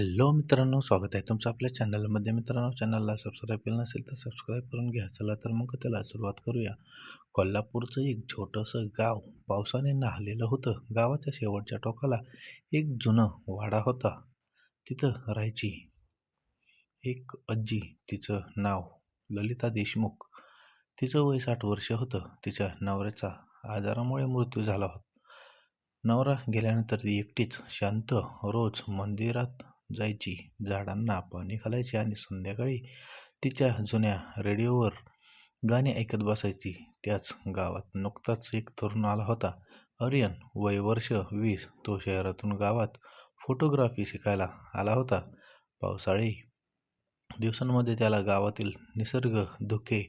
Hello मित्रांनो स्वागत आहे तुमचं आपल्या चॅनलमध्ये. मित्रांनो चॅनलला सबस्क्राईब केलं नसेल तर सबस्क्राईब करून घ्या. चला तर मग त्याला सुरुवात करूया. कोल्हापूरचं एक छोटंसं गाव पावसाने नाहलेलं होतं. गावाच्या शेवटच्या टोकाला एक जुनं वाडा होता. तिथं राहायची एक आजी तिचं नाव ललिता देशमुख. तिचं वय साठ वर्ष होतं. तिच्या नवऱ्याचा आजारामुळे मृत्यू झाला होता. नवरा गेल्यानंतर ती एकटीच शांत रोज मंदिरात जायची. झाडांना पाणी घालायची आणि संध्याकाळी तिच्या जुन्या रेडिओवर गाणी ऐकत बसायची. त्याच गावात नुकताच एक तरुण आला होता. आर्यन वय वर्ष वीस तो शहरातून गावात फोटोग्राफी शिकायला आला होता. पावसाळी दिवसांमध्ये त्याला गावातील निसर्ग धुके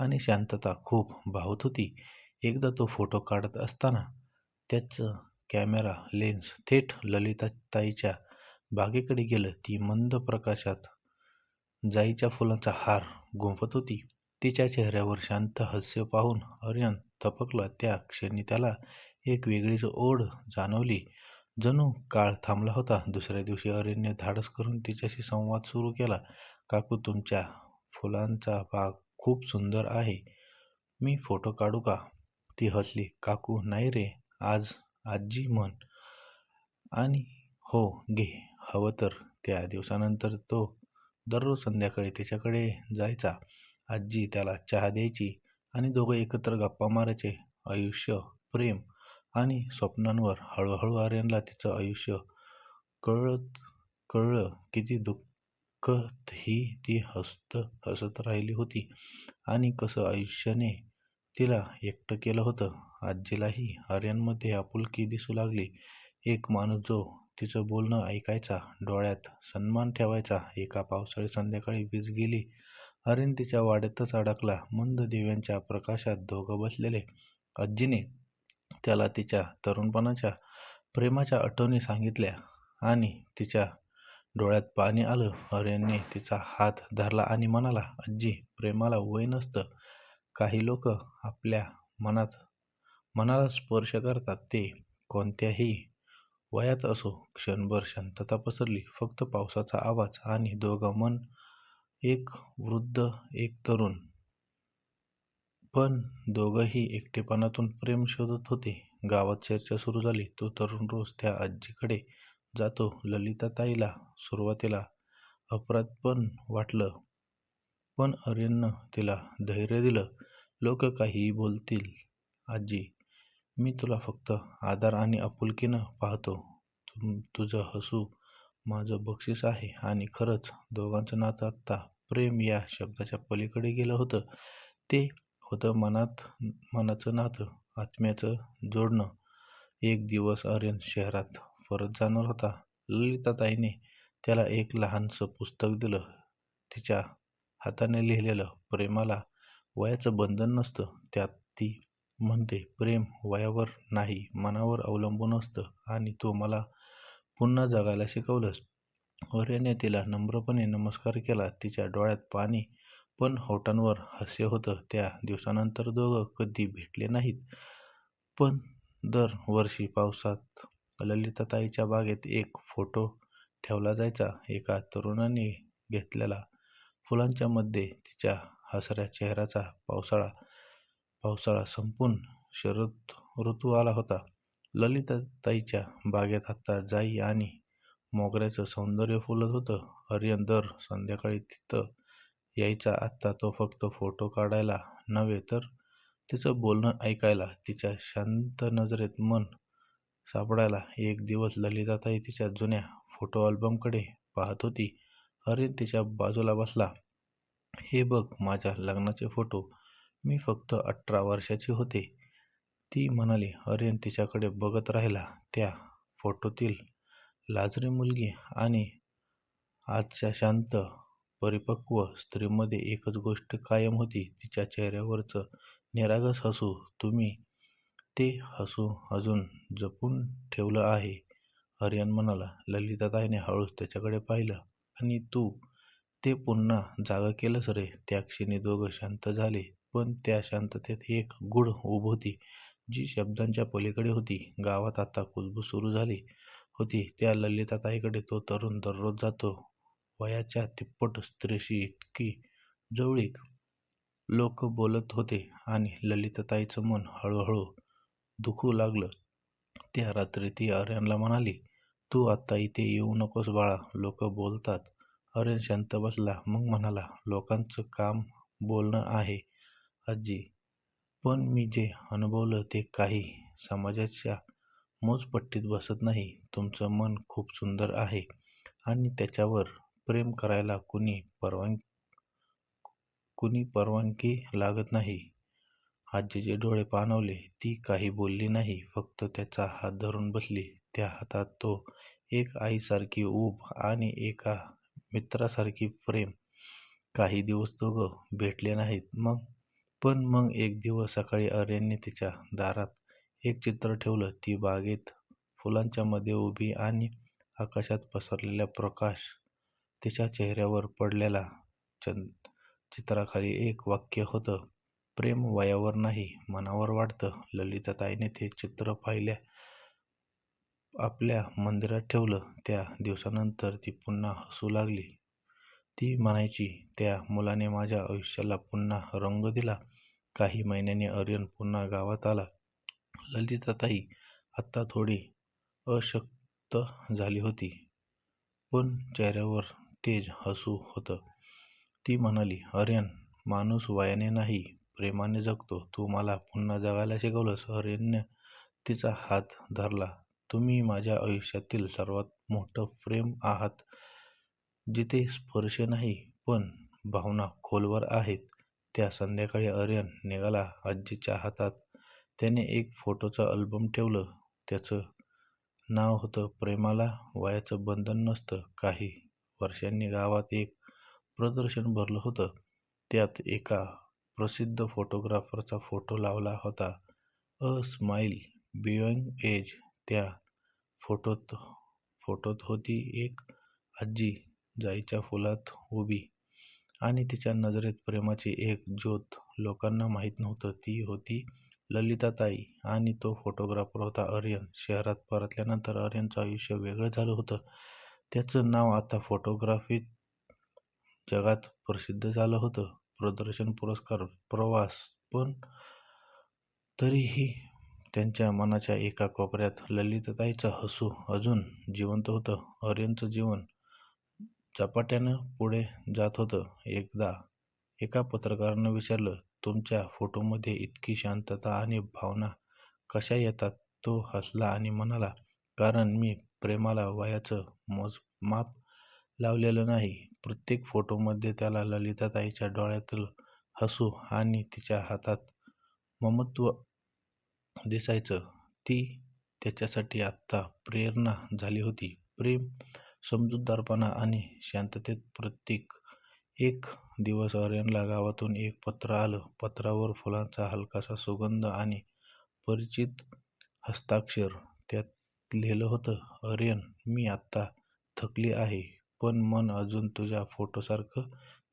आणि शांतता खूप भावत होती. एकदा तो फोटो काढत असताना त्याचं कॅमेरा लेन्स थेट ललिताताईच्या बागेकडे गेलं ती मंद प्रकाशात जाईच्या फुलांचा हार गुंफत होती. तिच्या चेहऱ्यावर शांत हास्य पाहून आर्यन थपकला. त्या क्षणी त्याला एक वेगळीच ओढ जाणवली. जणू काळ थांबला होता. दुसऱ्या दिवशी आर्यनने धाडस करून तिच्याशी संवाद सुरू केला. काकू तुमच्या फुलांचा बाग खूप सुंदर आहे. मी फोटो काढू का? ती हसली. काकू नाही रे. आज आजी म्हण. आणि हो घे. हवं तर त्या दिवसानंतर तो दररोज संध्याकाळी तिच्याकडे जायचा. आजी त्याला चहा द्यायची आणि दोघं एकत्र गप्पा मारायचे. आयुष्य प्रेम आणि स्वप्नांवर हळूहळू आर्यनला तिचं आयुष्य कळत कळलं किती दुःखही ती हसत हसत राहिली होती आणि कसं आयुष्याने तिला एकटं केलं होतं. आजीलाही आर्यनमध्ये आपुलकी दिसू लागली. एक माणूस जो तिचं बोलणं ऐकायचा डोळ्यात सन्मान ठेवायचा एका पावसाळी संध्याकाळी वीज गेली आर्यन तिच्या वाड्यातच अडकला मंद दिव्यांच्या प्रकाशात दोघं बसलेले. आजीने त्याला तिच्या तरुणपणाच्या प्रेमाच्या आठवणी सांगितल्या आणि तिच्या डोळ्यात पाणी आलं. आर्यनने तिचा हात धरला आणि म्हणाला आजी प्रेमाला वय नसतं. काही लोक आपल्या मनात मनाला स्पर्श करतात. ते कोणत्याही वयात असो क्षणभर शांतता पसरली फक्त पावसाचा आवाज आणि दोघं मन एक वृद्ध एक तरुण. पण दोघंही एकटेपणातून प्रेम शोधत होते. गावात चर्चा सुरू झाली तो तरुण रोज त्या आजीकडे जातो ललिताताईला सुरुवातीला अपराधपण वाटलं पण आर्यननं तिला धैर्य दिलं. लोक काहीही बोलतील आजी मी तुला फक्त आदर आणि आपुलकीनं पाहतो. तुझं हसू माझं बक्षीस आहे आणि खरंच दोघांचं नातं आत्ता प्रेम या शब्दाच्या पलीकडे गेलं होतं. ते होतं मनात मनाचं नातं आत्म्याचं जोडणं. एक दिवस आर्यन शहरात परत जाणार होता. ललिताताईने त्याला एक लहानसं पुस्तक दिलं. तिच्या हाताने लिहिलेलं प्रेमाला वयाचं बंधन नसतं. त्यात ती म्हणते प्रेम वयावर नाही मनावर अवलंबून असतं आणि तू मला पुन्हा जगायला शिकवलंस. वर्याने तिला नम्रपणे नमस्कार केला. तिच्या डोळ्यात पाणी पण होटांवर हास्य होतं. त्या दिवसानंतर दोघं कधी भेटले नाहीत. पण दर वर्षी पावसात ललिताताईच्या बागेत एक फोटो ठेवला जायचा. एका तरुणाने घेतलेला फुलांच्या मध्ये तिच्या हसऱ्या चेहऱ्याचा पावसाळा पावसाळा संपून शरद ऋतू आला होता. ललिताताईच्या बागेत आता जाई आणि मोगऱ्याचं सौंदर्य फुलत होतं. आर्यन दर संध्याकाळी तिथं यायचा आत्ता तो फक्त फोटो काढायला नव्हे तर तिचं बोलणं ऐकायला तिच्या शांत नजरेत मन सापडायला एक दिवस ललिताताई तिच्या जुन्या फोटो अल्बमकडे पाहत होती. आर्यन तिच्या बाजूला बसला. हे बघ माझ्या लग्नाचे फोटो मी फक्त अठरा वर्षाची होते. ती म्हणाली आर्यन तिच्याकडे बघत राहिला त्या फोटोतील लाजरी मुलगी आणि आजच्या शांत परिपक्व स्त्रीमध्ये एकच गोष्ट कायम होती तिच्या चेहऱ्यावरचं निरागस हसू. तुम्ही ते हसू अजून जपून ठेवलं आहे. आर्यन म्हणाला ललिताताईने हळूच त्याच्याकडे पाहिलं आणि तू ते पुन्हा जागं केलंस रे. त्या क्षणी दोघं शांत झाले. पण त्या शांततेत एक गूढ ऊब होती जी शब्दांच्या पलीकडे होती गावात आता कुजबूज सुरू झाली होती त्या ललिताताईकडे तो तरुण दररोज जातो. वयाच्या तिप्पट स्त्रीशी इतकी जवळीक! लोक बोलत होते आणि ललिताताईंचं मन हळूहळू दुखू लागलं. त्या रात्री ती आर्यनला म्हणाली, तू आत्ता इथे येऊ नकोस बाळा, लोक बोलतात. आर्यन शांत बसला. मग म्हणाला, लोकांचं काम बोलणं आहे आजी. पण मी जे अनुभवलं ते काही समाजाच्या मोजपट्टीत बसत नाही. तुमचं मन खूप सुंदर आहे आणि त्याच्यावर प्रेम करायला कुणी परवानगी लागत नाही. आजीचे डोळे पाणावले. ती काही बोलली नाही. फक्त त्याचा हात धरून बसली. त्या हातात तो एक आईसारखी ऊब आणि एका मित्रासारखी प्रेम. काही दिवस दोघं भेटले नाहीत. मग पण मग एक दिवस सकाळी आर्यनने तिच्या दारात एक चित्र ठेवलं. ती बागेत फुलांच्या मध्ये उभी आणि आकाशात पसरलेला प्रकाश तिच्या चेहऱ्यावर पडलेला. चित्राखाली एक वाक्य होतं, प्रेम वयावर नाही, मनावर वाढतं. ललिताताईने ते चित्र आपल्या मंदिरात ठेवलं. त्या दिवसानंतर ती पुन्हा हसू लागली. ती म्हणायची, त्या मुलाने माझ्या आयुष्याला पुन्हा रंग दिला. काही महिन्यांनी आर्यन पुन्हा गावात आला. ललिताताई आत्ता थोडी अशक्त झाली होती. पण चेहऱ्यावर तेज हसू होतं. ती म्हणाली, आर्यन, माणूस वयाने नाही, प्रेमाने जगतो. तू मला पुन्हा जगायला शिकवलंस. आर्यनने तिचा हात धरला. तुम्ही माझ्या आयुष्यातील सर्वात मोठं प्रेम आहात. जिथे स्पर्श नाही, पण भावना खोलवर आहेत. त्या संध्याकाळी आर्यन निघाला. आजीच्या हातात त्याने एक फोटोचं अल्बम ठेवलं. त्याचं नाव होतं, प्रेमाला वयाचं बंधन नसतं. काही वर्षांनी गावात एक प्रदर्शन भरलं होतं. त्यात एका प्रसिद्ध फोटोग्राफरचा फोटो लावला होता. A smile beyond age. त्या फोटोत होती एक आजी जाईच्या फुलात उभी आणि तिच्या नजरेत प्रेमाची एक ज्योत. लोकांना माहीत नव्हतं, ती होती ललिताताई आणि तो फोटोग्राफर होता आर्यन. शहरात परतल्यानंतर आर्यनचं आयुष्य वेगळं झालं होतं. त्याचं नाव आता फोटोग्राफी जगात प्रसिद्ध झालं होतं. प्रदर्शन, पुरस्कार, प्रवास. पण तरीही त्यांच्या मनाच्या एका कोपऱ्यात ललिताताईचं हसू अजून जिवंत होतं. आर्यनचं जीवन झपाट्यानं पुढे जात होतं. एकदा एका पत्रकारानं विचारलं, तुमच्या फोटोमध्ये इतकी शांतता आणि भावना कशा येतात? तो हसला आणि म्हणाला, कारण मी प्रेमाला वयाचं मोजमाप लावलेलं नाही. प्रत्येक फोटोमध्ये त्याला ललिताताईंच्या डोळ्यातलं हसू आणि तिच्या हातात ममत्व दिसायचं. ती त्याच्यासाठी आता प्रेरणा झाली होती. प्रेम, समजूतदारपणा आणि शांततेत प्रत्येक एक दिवस आर्यनला गावातून एक पत्र आलं. पत्रावर फुलांचा हलकासा सुगंध आणि परिचित हस्ताक्षर. त्यात लिहिलं होतं, आर्यन, मी आत्ता थकली आहे. पण मन अजून तुझ्या फोटोसारखं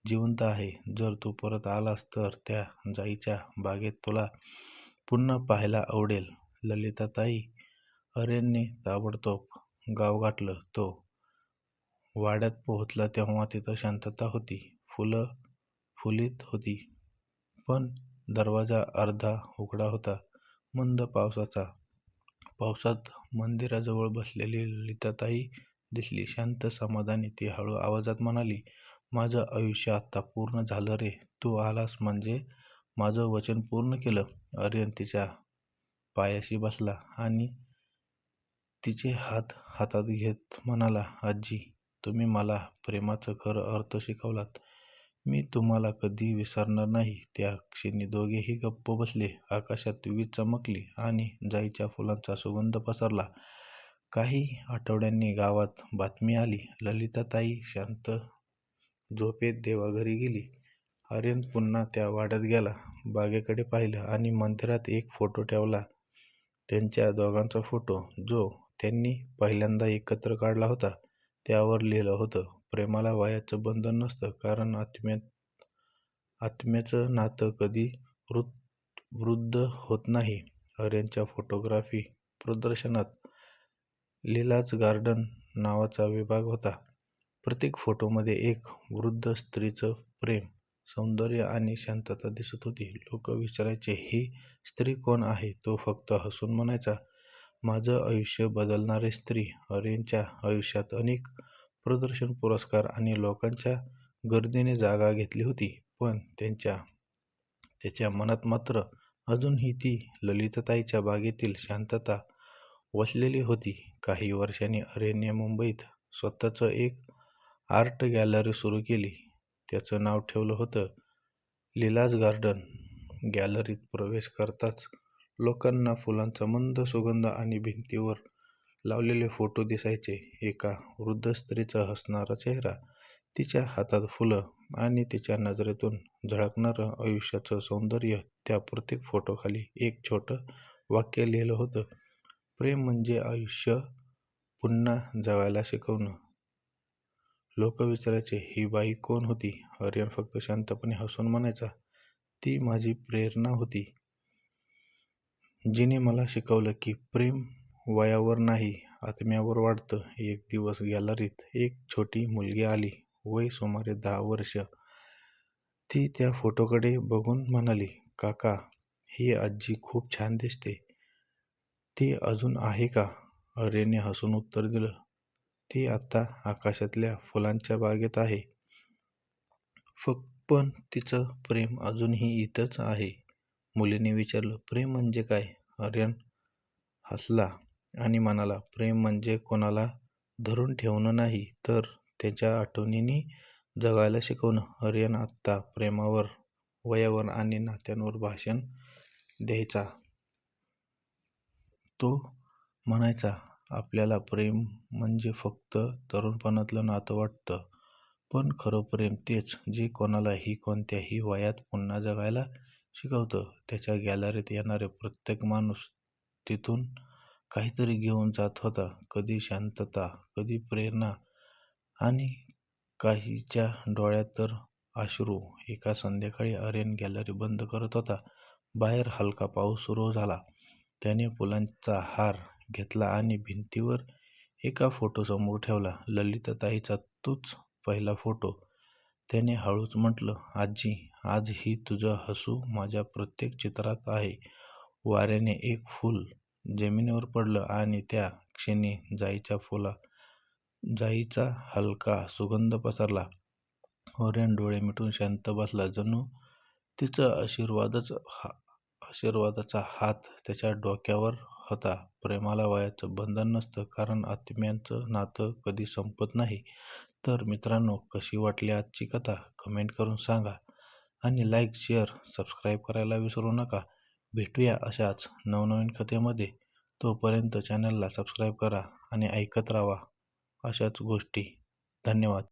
जिवंत आहे. जर तू परत आलास तर त्या जाईच्या बागेत तुला पुन्हा पाहायला आवडेल. ललिताताई. आर्यनने ताबडतोब गाव गाठलं. तो वाड्यात पोहोचला तेव्हा तिथं शांतता होती. फुलं फुलीत होती. पण दरवाजा अर्धा उघडा होता. मंद पावसाचा पावसात मंदिराजवळ बसलेली ललिताताई दिसली. शांत, समाधानी. ती हळू आवाजात म्हणाली, माझं आयुष्य आत्ता पूर्ण झालं रे. तू आलास म्हणजे माझं वचन पूर्ण केलं. आर्यन तिच्या पायाशी बसला आणि तिचे हात हातात घेत म्हणाला, आजी, तुम्ही मला प्रेमाचा खरा अर्थ शिकवलात. मी तुम्हाला कधी विसरणार नाही. त्या क्षणी दोघेही गप्प बसले. आकाशात वीज चमकली आणि जाईच्या फुलांचा सुगंध पसरला. काही आठवड्यांनी गावात बातमी आली. ललिताताई शांत झोपेत देवाघरी गेली. आर्यन पुन्हा त्या वाड्यात गेला. बागेकडे पाहिलं आणि मंदिरात एक फोटो ठेवला. त्यांच्या दोघांचा फोटो, जो त्यांनी पहिल्यांदा एकत्र काढला होता. त्यावर लिहिलं होतं, प्रेमाला वयाचं बंधन नसतं, कारण आत्म्याचं नातं कधी वृद्ध होत नाही. आर्यनच्या फोटोग्राफी प्रदर्शनात लीलाज गार्डन नावाचा विभाग होता. प्रत्येक फोटोमध्ये एक वृद्ध स्त्रीचं प्रेम, सौंदर्य आणि शांतता दिसत होती. लोक विचारायचे, ही स्त्री कोण आहे? तो फक्त हसून म्हणायचा, माझं आयुष्य बदलणारी स्त्री. आर्यनच्या आयुष्यात अनेक प्रदर्शन, पुरस्कार आणि लोकांच्या गर्दीने जागा घेतली होती, पण त्यांच्या त्याच्या मनात मात्र अजूनही ती ललिताताईंच्या बागेतील शांतता वसलेली होती. काही वर्षांनी आर्यनने मुंबईत स्वतःचं एक आर्ट गॅलरी सुरू केली. त्याचं नाव ठेवलं होतं लीलाज गार्डन. गॅलरीत प्रवेश करताच लोकांना फुलांचा मंद सुगंध आणि भिंतीवर लावलेले फोटो दिसायचे. एका वृद्ध स्त्रीचा हसणारा चेहरा, तिच्या हातात फुलं आणि तिच्या नजरेतून झळकणारं आयुष्याचं सौंदर्य. त्या प्रत्येक फोटोखाली एक छोटं वाक्य लिहिलं होतं, प्रेम म्हणजे आयुष्य पुन्हा जगायला शिकवणं. लोक विचारायचे, ही बाई कोण होती? आर्यन फक्त शांतपणे हसून म्हणायचा, ती माझी प्रेरणा होती. जिने मला शिकवलं की प्रेम वयावर नाही, आत्म्यावर वाढतं. एक दिवस गॅलरीत एक छोटी मुलगी आली, वय सुमारे दहा वर्षं. ती त्या फोटोकडे बघून म्हणाली, काका, ही आजी खूप छान दिसते. ती अजून आहे का? अरेने हसून उत्तर दिलं, ती आत्ता आकाशातल्या फुलांच्या बागेत आहे. पण तिचं प्रेम अजूनही इथंच आहे. मुलीने विचारलं, प्रेम म्हणजे काय? आर्यन हसला आणि म्हणाला, प्रेम म्हणजे कोणाला धरून ठेवणं नाही, तर त्याच्या आठवणींनी जगायला शिकवणं. आर्यन आत्ता प्रेमावर, वयावर आणि नात्यांवर भाषण द्यायचा. तो म्हणायचा, आपल्याला प्रेम म्हणजे फक्त तरुणपणातलं नातं वाटतं, पण खरं प्रेम तेच, जे कोणालाही कोणत्याही वयात पुन्हा जगायला शिकवतं. त्याच्या गॅलरीत येणारे प्रत्येक माणूस तिथून काहीतरी घेऊन जात होता. कधी शांतता, कधी प्रेरणा आणि काहीच्या डोळ्यात तर अश्रू. एका संध्याकाळी आर्यन गॅलरी बंद करत होता. बाहेर हलका पाऊस सुरू झाला. त्याने फुलांचा हार घेतला आणि भिंतीवर एका फोटोसमोर ठेवला. ललिताताईचा तोच पहिला फोटो. त्याने हळूच म्हटलं, आजी, आजही तुझं हसू माझ्या प्रत्येक चित्रात आहे. वाऱ्याने एक फूल जमिनीवर पडलं आणि त्या क्षणी जाईचा हलका सुगंध पसरला. ओऱ्यान डोळे मिटून शांत बसला. जणू तिचा आशीर्वादाचा हात त्याच्या डोक्यावर होता. प्रेमाला वयाचं बंधन नसतं, कारण आत्म्याचं नातं कधी संपत नाही. तर मित्रांनो, कशी वाटली आजची कथा? कमेंट करून सांगा आणि लाईक, शेअर, सबस्क्राईब करायला विसरू नका. भेटूया अशाच नवनवीन कथेमध्ये. तोपर्यंत चॅनलला सबस्क्राईब करा आणि ऐकत राहा अशाच गोष्टी. धन्यवाद.